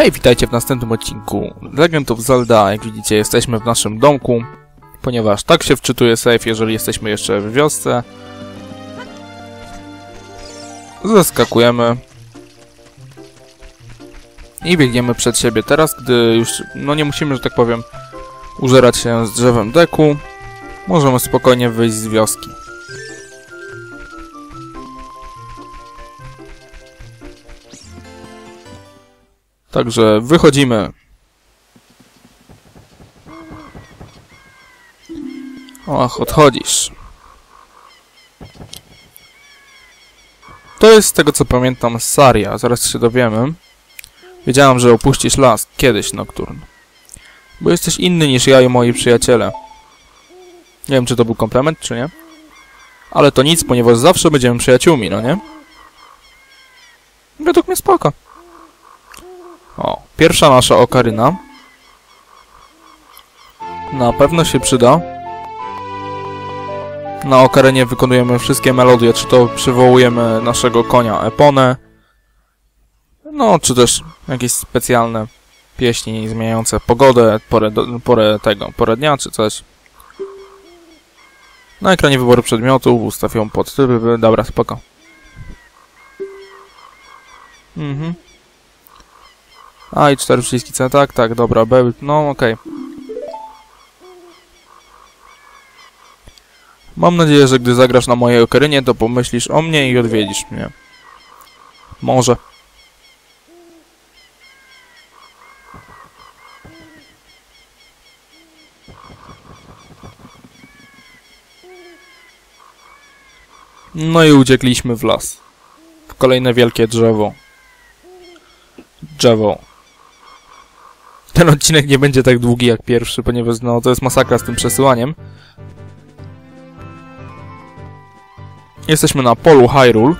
Hej, witajcie w następnym odcinku Legend of Zelda. Jak widzicie, jesteśmy w naszym domku, ponieważ tak się wczytuje save, jeżeli jesteśmy jeszcze w wiosce. Zeskakujemy. I biegniemy przed siebie. Teraz, gdy już, no nie musimy, że tak powiem, użerać się z drzewem deku, możemy spokojnie wyjść z wioski. Także wychodzimy. Och, odchodzisz. To jest z tego co pamiętam Saria, zaraz się dowiemy. Wiedziałam, że opuścisz las kiedyś, Nocturne. Bo jesteś inny niż ja i moi przyjaciele. Nie wiem, czy to był komplement, czy nie. Ale to nic, ponieważ zawsze będziemy przyjaciółmi, no nie? Według mnie spoko. O, pierwsza nasza okaryna. Na pewno się przyda. Na okarynie wykonujemy wszystkie melodie, czy to przywołujemy naszego konia Eponę, no, czy też jakieś specjalne pieśni zmieniające pogodę, porę, porę tego, porę dnia, czy coś. Na ekranie wyboru przedmiotów ustaw ją pod tryby, dobra, spoko. Mhm. A, i cztery przyciski C, tak, tak, dobra, był, no okej. Okay. Mam nadzieję, że gdy zagrasz na mojej okarynie, to pomyślisz o mnie i odwiedzisz mnie. Może. No i uciekliśmy w las. W kolejne wielkie drzewo. Drzewo. Ten odcinek nie będzie tak długi jak pierwszy, ponieważ no, to jest masakra z tym przesyłaniem. Jesteśmy na polu Hyrule.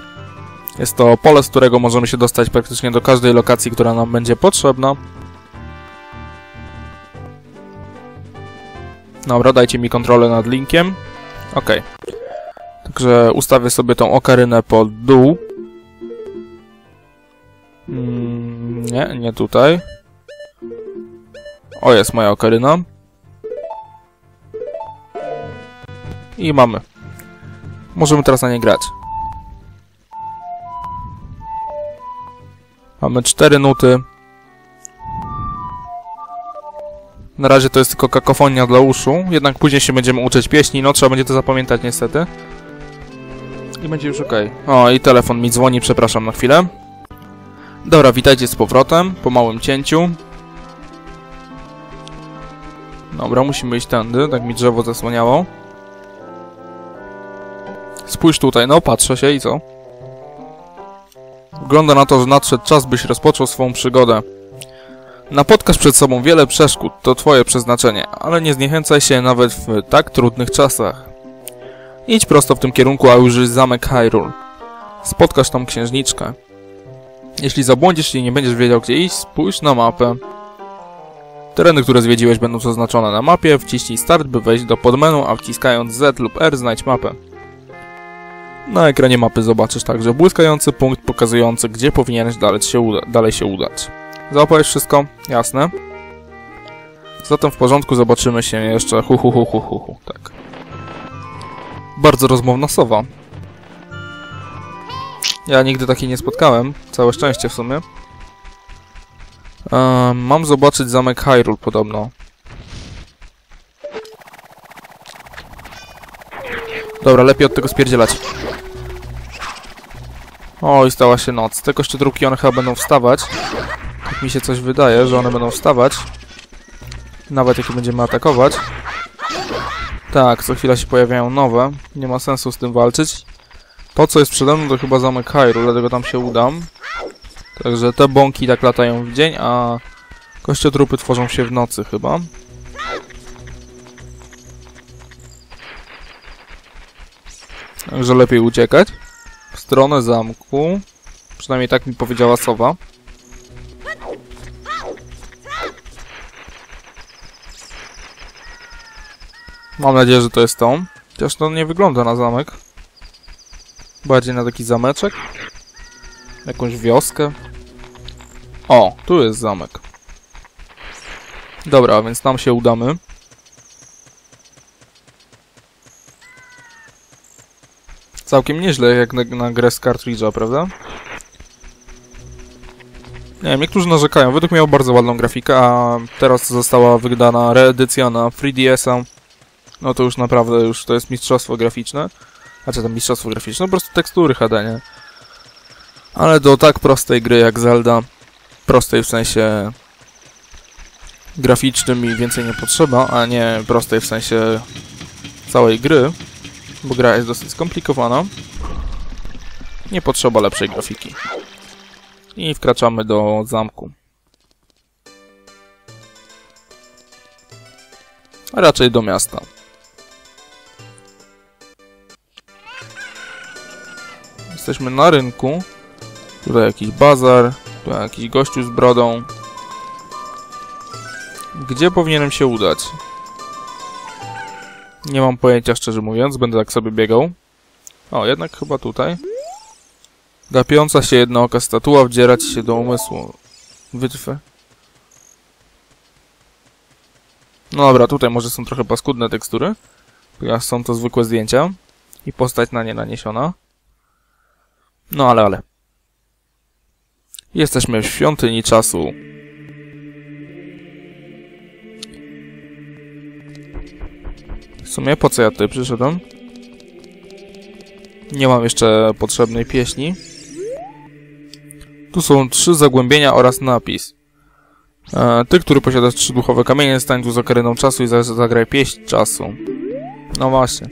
Jest to pole, z którego możemy się dostać praktycznie do każdej lokacji, która nam będzie potrzebna. Dobra, dajcie mi kontrolę nad linkiem. Ok. Także ustawię sobie tą okarynę pod dół. Mm, nie, nie tutaj. O, jest moja okaryna. I mamy. Możemy teraz na nie grać. Mamy cztery nuty. Na razie to jest tylko kakofonia dla uszu, jednak później się będziemy uczyć pieśni, no trzeba będzie to zapamiętać niestety. I będzie już ok. O, i telefon mi dzwoni, przepraszam na chwilę. Dobra, witajcie z powrotem, po małym cięciu. Dobra, musimy iść tędy, tak mi drzewo zasłaniało. Spójrz tutaj, no patrzę się i co? Wygląda na to, że nadszedł czas, byś rozpoczął swą przygodę. Napotkasz przed sobą wiele przeszkód, to twoje przeznaczenie, ale nie zniechęcaj się nawet w tak trudnych czasach. Idź prosto w tym kierunku, a ujrzyj zamek Hyrule. Spotkasz tam księżniczkę. Jeśli zabłądzisz i nie będziesz wiedział gdzie iść, spójrz na mapę. Tereny, które zwiedziłeś będą zaznaczone na mapie, wciśnij start, by wejść do podmenu, a wciskając Z lub R znajdź mapę. Na ekranie mapy zobaczysz także błyskający punkt pokazujący, gdzie powinieneś dalej się, uda dalej się udać. Załapałeś wszystko? Jasne. Zatem w porządku zobaczymy się jeszcze hu hu hu hu hu, hu. tak. Bardzo rozmowna sowa. Ja nigdy takiej nie spotkałem, całe szczęście w sumie. Mam zobaczyć zamek Hyrule podobno. Dobra, lepiej od tego spierdzielać. O, i stała się noc. Te kościotruki one chyba będą wstawać. Tak mi się coś wydaje, że one będą wstawać. Nawet jak będziemy atakować. Tak, co chwila się pojawiają nowe. Nie ma sensu z tym walczyć. To, co jest przede mną, to chyba zamek Hyrule, dlatego tam się udam. Także te bąki tak latają w dzień, a kościotrupy tworzą się w nocy chyba. Także lepiej uciekać. W stronę zamku. Przynajmniej tak mi powiedziała sowa. Mam nadzieję, że to jest to. Chociaż to nie wygląda na zamek. Bardziej na taki zameczek. Jakąś wioskę. O, tu jest zamek. Dobra, więc tam się udamy. Całkiem nieźle jak na, na grę z cartridge'a, prawda? Nie wiem, niektórzy narzekają. Według mnie miał bardzo ładną grafikę, a teraz została wydana reedycja na 3DS-a. No to już naprawdę, już to jest mistrzostwo graficzne. Znaczy tam mistrzostwo graficzne, no po prostu tekstury HD, nie? Ale do tak prostej gry jak Zelda, prostej w sensie graficznym i więcej nie potrzeba, a nie prostej w sensie całej gry, bo gra jest dosyć skomplikowana. Nie potrzeba lepszej grafiki. I wkraczamy do zamku. A raczej do miasta. Jesteśmy na rynku. Tutaj jakiś bazar, tu jakiś gościu z brodą. Gdzie powinienem się udać? Nie mam pojęcia, szczerze mówiąc. Będę tak sobie biegał. O, jednak chyba tutaj. Gapiąca się jednooka statua wdzierać się do umysłu. Wytrwę. No dobra, tutaj może są trochę paskudne tekstury. Ponieważ są to zwykłe zdjęcia. I postać na nie naniesiona. No ale, ale. Jesteśmy w świątyni czasu. W sumie po co ja tutaj przyszedłem? Nie mam jeszcze potrzebnej pieśni. Tu są trzy zagłębienia oraz napis. E, ty, który posiadasz trzy duchowe kamienie, stań tu z okaryną czasu i zagraj pieśń czasu. No właśnie.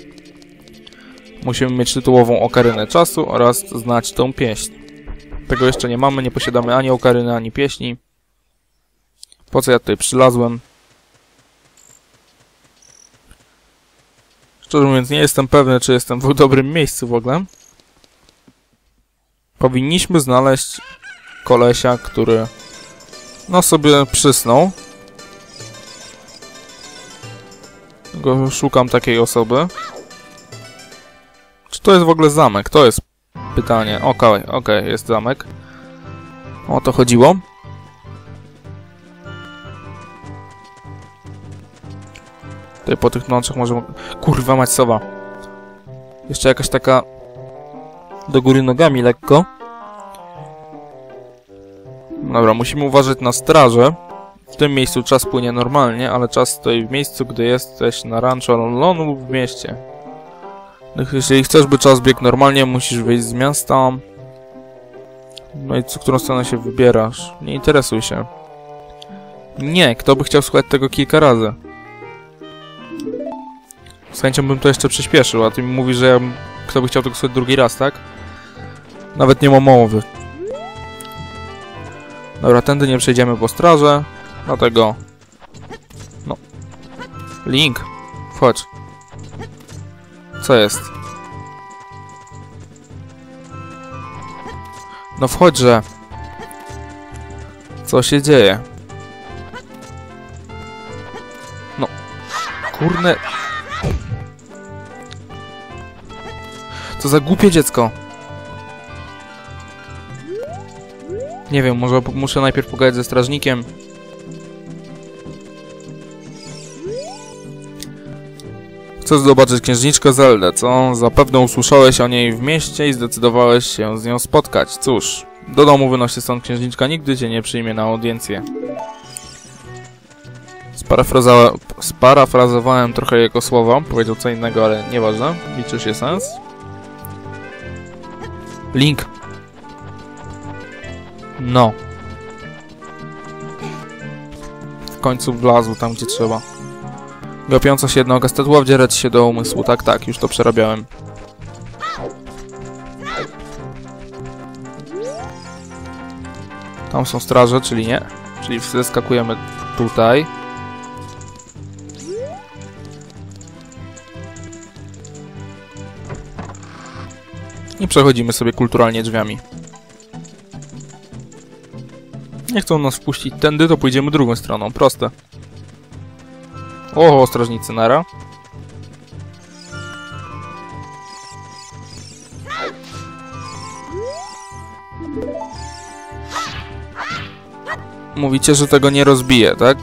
Musimy mieć tytułową okarynę czasu oraz znać tą pieśń. Tego jeszcze nie mamy, nie posiadamy ani okaryny, ani pieśni. Po co ja tutaj przylazłem? Szczerze mówiąc, nie jestem pewny, czy jestem w dobrym miejscu w ogóle. Powinniśmy znaleźć kolesia, który no sobie przysnął. Go szukam takiej osoby. Czy to jest w ogóle zamek? To jest pytanie. Okej, okay, okej, okay, jest zamek. O to chodziło. Tutaj po tych nocach może... Kurwa mać sowa. Jeszcze jakaś taka... Do góry nogami lekko. Dobra, musimy uważać na straże. W tym miejscu czas płynie normalnie, ale czas stoi w miejscu, gdy jesteś na rancho lub w mieście. Jeśli chcesz, by czas biegł normalnie, musisz wyjść z miasta. No i co, którą stronę się wybierasz? Nie interesuj się. Nie, kto by chciał słuchać tego kilka razy? Z chęcią bym to jeszcze przyspieszył, a ty mi mówisz, że ja, kto by chciał tego słuchać drugi raz, tak? Nawet nie ma mowy. Dobra, tędy nie przejdziemy po straży, dlatego... No. Link, wchodź. Co jest? No wchodźże. Co się dzieje? No. Kurne... Co za głupie dziecko. Nie wiem, może muszę najpierw pogadać ze strażnikiem. Chcesz zobaczyć księżniczkę Zeldę, co? Zapewne usłyszałeś o niej w mieście i zdecydowałeś się z nią spotkać. Cóż, do domu wynosi stąd księżniczka, nigdy cię nie przyjmie na audiencję. Sparafraza sparafrazowałem trochę jego słowa, powiedział co innego, ale nieważne, liczy się sens. Link. No. W końcu wlazł tam, gdzie trzeba. Gapiąca się jednoga statua wdzierać się do umysłu. Tak, tak, już to przerabiałem. Tam są straże, czyli nie. Czyli zeskakujemy tutaj. I przechodzimy sobie kulturalnie drzwiami. Nie chcą nas wpuścić tędy, to pójdziemy drugą stroną. Proste. O, strażnicy, nara. Mówicie, że tego nie rozbije, tak?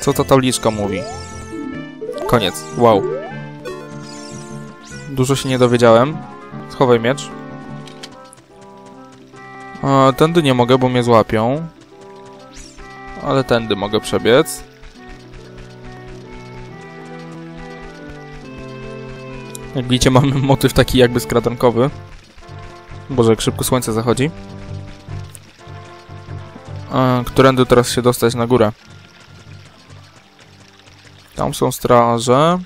Co ta tabliczka mówi? Koniec. Wow. Dużo się nie dowiedziałem. Schowaj miecz. A, tędy nie mogę, bo mnie złapią. Ale tędy mogę przebiec. Jak widzicie, mamy motyw taki jakby skradankowy. Boże, jak szybko słońce zachodzi. A, którędy teraz się dostać na górę? Tam są straże.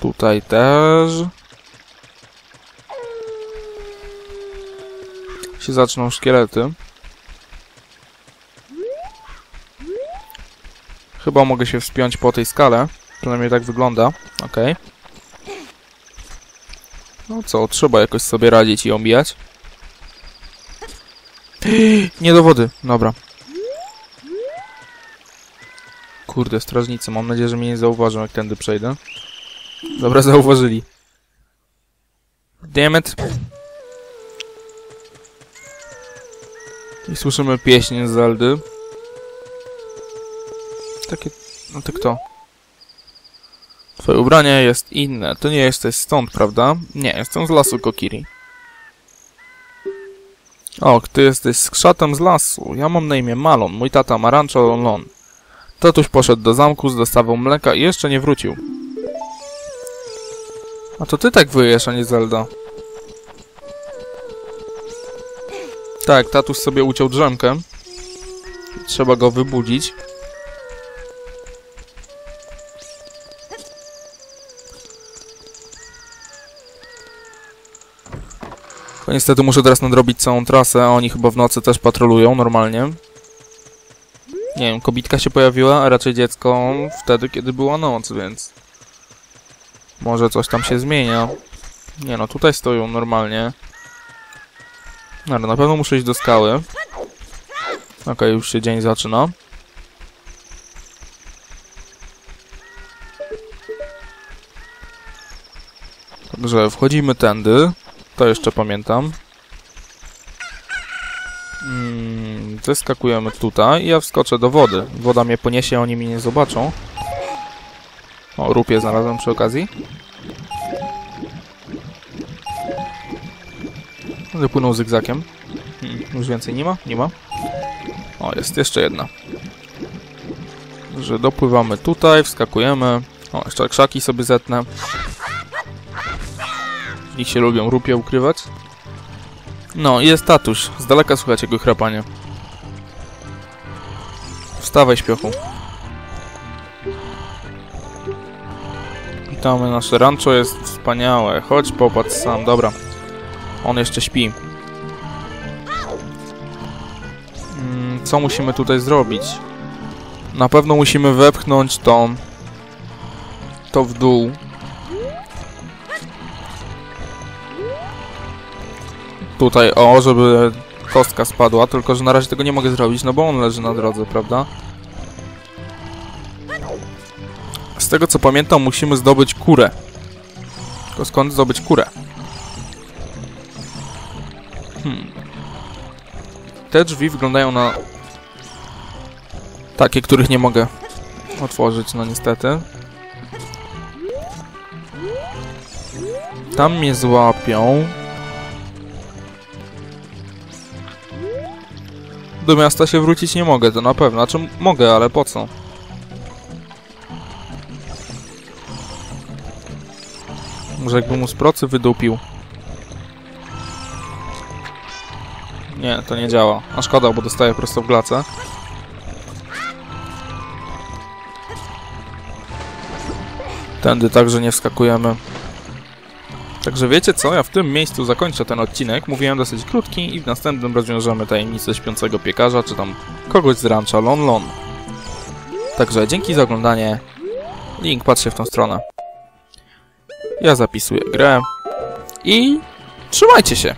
Tutaj też. Się zaczną szkielety. Chyba mogę się wspiąć po tej skale. Przynajmniej tak wygląda. Okej. No co, trzeba jakoś sobie radzić i omijać. Nie do wody. Dobra. Kurde, strażnicy. Mam nadzieję, że mnie nie zauważą, jak tędy przejdę. Dobra, zauważyli. Damn it. I słyszymy pieśń z Zeldy. Takie... No to kto? Twoje ubranie jest inne. To nie jesteś stąd, prawda? Nie, jestem z lasu Kokiri. O, ty jesteś skrzatem z lasu. Ja mam na imię Malon. Mój tata ma rancho Lon. Tatuś poszedł do zamku z dostawą mleka i jeszcze nie wrócił. A to ty tak wyjesz, a nie Zelda. Tak, tatuś sobie uciął drzemkę. Trzeba go wybudzić. Tylko niestety muszę teraz nadrobić całą trasę, a oni chyba w nocy też patrolują normalnie. Nie wiem, kobitka się pojawiła, a raczej dziecko wtedy, kiedy była noc, więc... Może coś tam się zmienia. Nie no, tutaj stoją normalnie. No, ale na pewno muszę iść do skały. Okej, okay, już się dzień zaczyna. Także wchodzimy tędy. To jeszcze pamiętam. Mm, zeskakujemy tutaj i ja wskoczę do wody. Woda mnie poniesie, oni mnie nie zobaczą. O, rupię znalazłem przy okazji. Wypłynął zygzakiem. Hmm, już więcej nie ma? Nie ma. O, jest jeszcze jedna. Że dopływamy tutaj, wskakujemy. O, jeszcze krzaki sobie zetnę. Nich się lubią rupie ukrywać. No, jest tatuś. Z daleka słychać jego chrapanie. Wstawaj, śpiochu. Witamy, nasze rancho jest wspaniałe. Chodź, popatrz sam. Dobra. On jeszcze śpi. Mm, co musimy tutaj zrobić? Na pewno musimy wepchnąć to... To w dół. Tutaj, o, żeby kostka spadła, tylko że na razie tego nie mogę zrobić, no bo on leży na drodze, prawda? Z tego co pamiętam, musimy zdobyć kurę. Tylko skąd zdobyć kurę? Hmm. Te drzwi wyglądają na... Takie, których nie mogę otworzyć, no niestety. Tam mnie złapią. Do miasta się wrócić nie mogę, to na pewno. Znaczy mogę, ale po co? Może jakbym mu z procy wydupił. Nie, to nie działa. A szkoda, bo dostaję prosto w glacę. Tędy także nie wskakujemy. Także wiecie co, ja w tym miejscu zakończę ten odcinek. Mówiłem dosyć krótki i w następnym rozwiążemy tajemnicę śpiącego piekarza, czy tam kogoś z rancha Lon Lon. Także dzięki za oglądanie. Link patrzy w tą stronę. Ja zapisuję grę. I trzymajcie się!